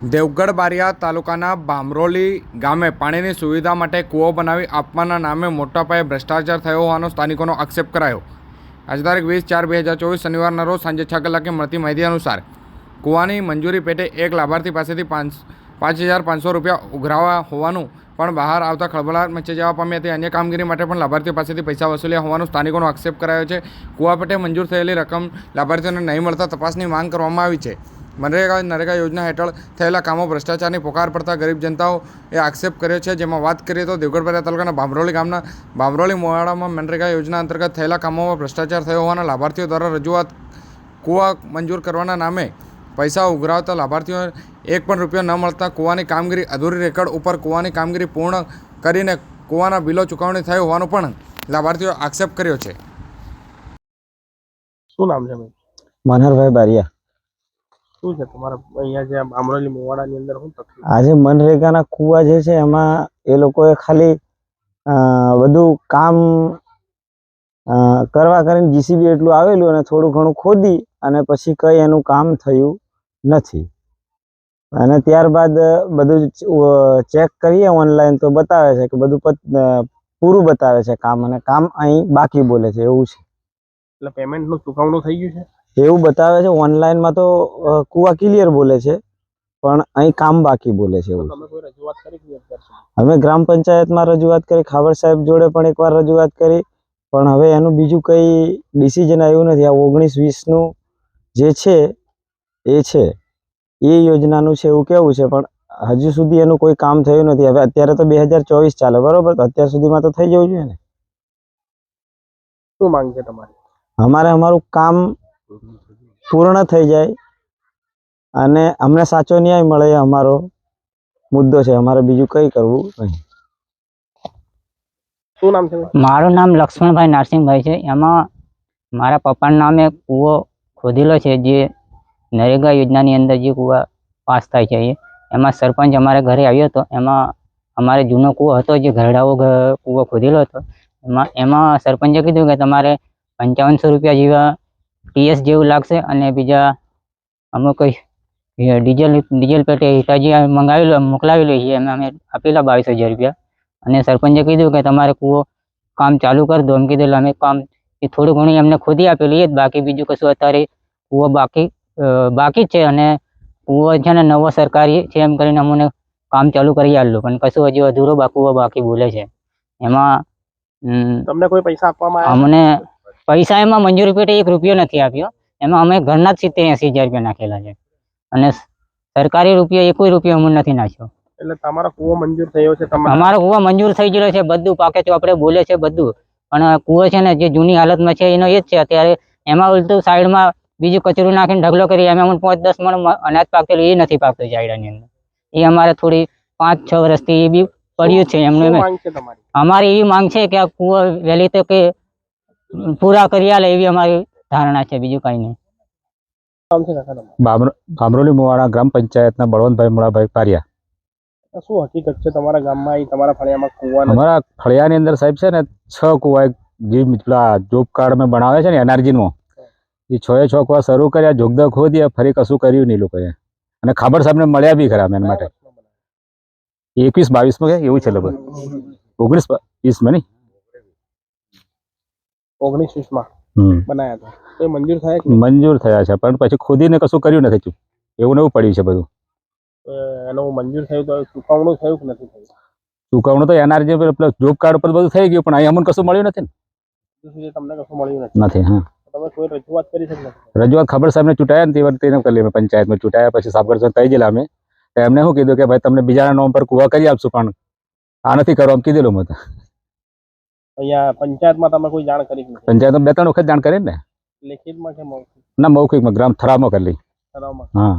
દેવગઢ બારિયા તાલુકાના બામરોલી ગામે પાણીની સુવિધા માટે કૂવો બનાવી આપવાના નામે મોટા પાયે ભ્રષ્ટાચાર થયો હોવાનો સ્થાનિકોનો આક્ષેપ કરાયો. આજ તારીખ વીસ ચાર બે હજાર ચોવીસ શનિવારના રોજ સાંજે છ કલાકે મળતી માહિતી અનુસાર કૂવાની મંજૂરી પેટે એક લાભાર્થી પાસેથી પાંચ પાંચ હજાર પાંચસો રૂપિયા ઉઘરાવા હોવાનું પણ બહાર આવતા ખળભળાટ મચી જવા પામી હતી અન્ય કામગીરી માટે પણ લાભાર્થી પાસેથી પૈસા વસૂલ્યા હોવાનો સ્થાનિકોનો આક્ષેપ કરાયો છે. કૂવા પેટે મંજૂર થયેલી રકમ લાભાર્થીઓને નહીં મળતા તપાસની માંગ કરવામાં આવી છે. મનરેગા નરેગા યોજના હેઠળ થયેલા કામો ભ્રષ્ટાચારની પોકાર પડતા ગરીબ જનતાઓ એ આક્ષેપ કર્યો છે. જેમાં વાત કરીએ તો દેવગઢપરા તાલુકાના બામરોલી ગામના બામરોલી મોવાડામાં મનરેગા યોજના અંતર્ગત થયેલા કામોમાં ભ્રષ્ટાચાર થયો હોવાના લાભાર્થીઓ દ્વારા રજૂઆત કૂવા મંજૂર કરવાના નામે પૈસા ઉઘરાવતા લાભાર્થીઓને એક પણ રૂપિયો ન મળતા કૂવાની કામગીરી અધૂરી રેકર્ડ ઉપર કૂવાની કામગીરી પૂર્ણ કરીને કૂવાના બિલો ચૂકવણી થઈ હોવાનો પણ લાભાર્થીઓ આક્ષેપ કર્યો છે. શું નામ છે? મનહરભાઈ બારિયા. શું છે તમારા અહીંયા જે અમરેલી મોવાડાની અંદર શું તકલીફ? આજે મનરેગાના કુવા જે છે એમાં એ લોકોએ ખાલી બધું કામ કરવા કરીને જીસીબી એટલું આવેલું અને થોડું ઘણું ખોદી અને પછી કંઈ એનું કામ થયું નથી. અને ત્યારબાદ બધું ચેક કરીએ ઓનલાઈન તો બતાવે છે કે બધું પૂરું બતાવે છે કામ અને કામ અહીં બાકી બોલે છે એવું છે. એટલે પેમેન્ટનું ચુકવણું થઈ ગયું છે? એવું બતાવે છે ઓનલાઈનમાં તો કુવા ક્લિયર બોલે છે પણ અહીં કામ બાકી બોલે છે એવું અમે ગ્રામ પંચાયતમાં રજૂઆત કરી ખાવડ સાહેબ જોડે પણ એકવાર રજૂઆત કરી પણ હવે એનું બીજું કંઈ ડિસિઝન આવ્યું નથી. આ ઓગણીસ વીસનું જે છે એ છે. એ યોજનાનું છે એવું કેવું છે પણ હજુ સુધી એનું કોઈ કામ થયું નથી. હવે અત્યારે તો બે હજાર ચોવીસ ચાલે બરોબર? તો અત્યાર સુધીમાં તો થઈ જવું જોઈએ ને. શું માંગ છે તમારી? અમારે અમારું કામ પૂર્ણ થઈ જાય. અને અમને સાચો ન્યાય મળે એ અમારો મુદ્દો છે. અમારે બીજું કંઈ કરવું નહીં. શું નામ છે? મારું નામ લક્ષ્મણભાઈ નારસિંહભાઈ છે. એમાં મારા પપ્પાના નામે કૂવો ખોદેલો છે જે નરેગા યોજનાની અંદર જે કૂવા પાસ થાય છે એ. એમાં સરપંચ અમારા ઘરે આવ્યો હતો. એમાં અમારે જૂનો કૂવો હતો જે ઘરડાઓ કૂવો ખોદેલો હતો. એમાં એમાં સરપંચે કીધું કે તમારે પંચાવનસો રૂપિયા જેવા ટીએસ જેવું લાગશે અને બીજા અમુક ડીઝલ ડીઝલ પેટે હિતાજી મંગાવેલું મોકલાવેલું છે એમાં અમે આપેલા બાવીસ હજાર રૂપિયા. અને સરપંચે કીધું કે તમારે કૂવો કામ ચાલુ કરી દો એમ કીધેલું. અમે કામ એ થોડું ઘણું એમને ખોદી આપેલું છે બાકી બીજું કશું અત્યારે કૂવો બાકી બાકી જ છે અને કૂવો છે ને નવો સરકારી છે એમ કરીને અમને કામ ચાલુ કરી આવેલું. પણ કશું હજુ અધૂરો કૂવો બાકી બોલે છે. એમાં તમને કોઈ પૈસા આપવામાં અમને પૈસા એમાં મંજૂરી પેટે એક રૂપિયો નથી આપ્યો. એમાં અમે ઘરના જ સિત્તેર એંસી હજાર રૂપિયા નાખેલા છે. અને સરકારી રૂપિયો એકોય રૂપિયો અમને નથી નાખ્યો. એટલે તમારો કુવો મંજૂર થયો છે અમારો કુવો મંજૂર થઈ ગયો છે બધું. પાકે આપણે બોલે છે બધું. પણ કુવો છે ને જે જૂની હાલતમાં છે એનો એ જ છે. અત્યારે એમાં ઉલટું સાઈડમાં બીજું કચરું નાખીને ઢગલો કરી એમાં અમને પાંચ દસ મણ અનાજ પાકેલું એ નથી પાકતું જાયડાની અંદર. એ અમારે થોડી પાંચ છ વર્ષથી એ બી પડ્યું છે એમનું છે અમારી એવી માંગ છે કે આ કુવો વહેલી તકે પૂરા કરી આલે એવી અમારી ધારણા છે બીજું કઈ નહીં. ભામરોલી મુવાડા ગ્રામ પંચાયતના બળવંતભાઈ મુળાભાઈ પારિયા. આ શું હકીકત છે? તમારા ગામમાં તમારા ફળિયામાં કૂવા અમારા ફળિયાની અંદર સાહેબ છે ને છ કુવા એક જે પેલા જોબ કાર્ડ મેં બનાવે છે ને એનઆરજીમાં. એ છ એ છ કુવા શરૂ કર્યા જોગદા ખોદ્યા ફરી કશું કર્યું નહીં લોકોએ. અને ખાબર સાહેબને મળ્યા બી ખરા એના માટે. એકવીસ બાવીસમાં કે? એવું છે લગભગ. ઓગણીસ વીસમાં નહીં? ઓગણીસમાં. બનાયા હતા. તો મંજૂર થાય કે મંજૂર થયા છે પણ પછી ખોદીને કશું કર્યું નથી એવું ને એવું પડ્યું છે બધું. એનું મંજૂર થયું તો ચુકવણું થયું કે નથી થયું? ચુકવણું તો એનઆરજી પ્લસ જોબ કાર્ડ પર બધું થઈ ગયું પણ અહીં અમને કશું મળ્યું નથી ને? સુધી તમને કશું મળ્યું નથી. નથી હા. તમે કોઈ રજૂઆત કરી શકો રજૂઆત ખબર સાહેબને ચૂંટાયા ને તે વખતે એને કરી અમે પંચાયતમાં. ચૂંટાયા પછી સાબરસર કહી ગયેલા અમે. એમને શું કીધું કે ભાઈ તમને બીજાના નામ પર કુવા કરી આપશું પણ આ નથી કરવા એમ કીધેલું મેં તો. અહીંયા પંચાયતમાં તમે કોઈ જાણ કરી પંચાયત પંચાયતમાં બે ત્રણ વખત જાણ કરી ને? લેખિતમાં કે મૌખિક? ના મૌખિકમાં ગ્રામ થરાવમાં કરી ઠરાવમાં. હા.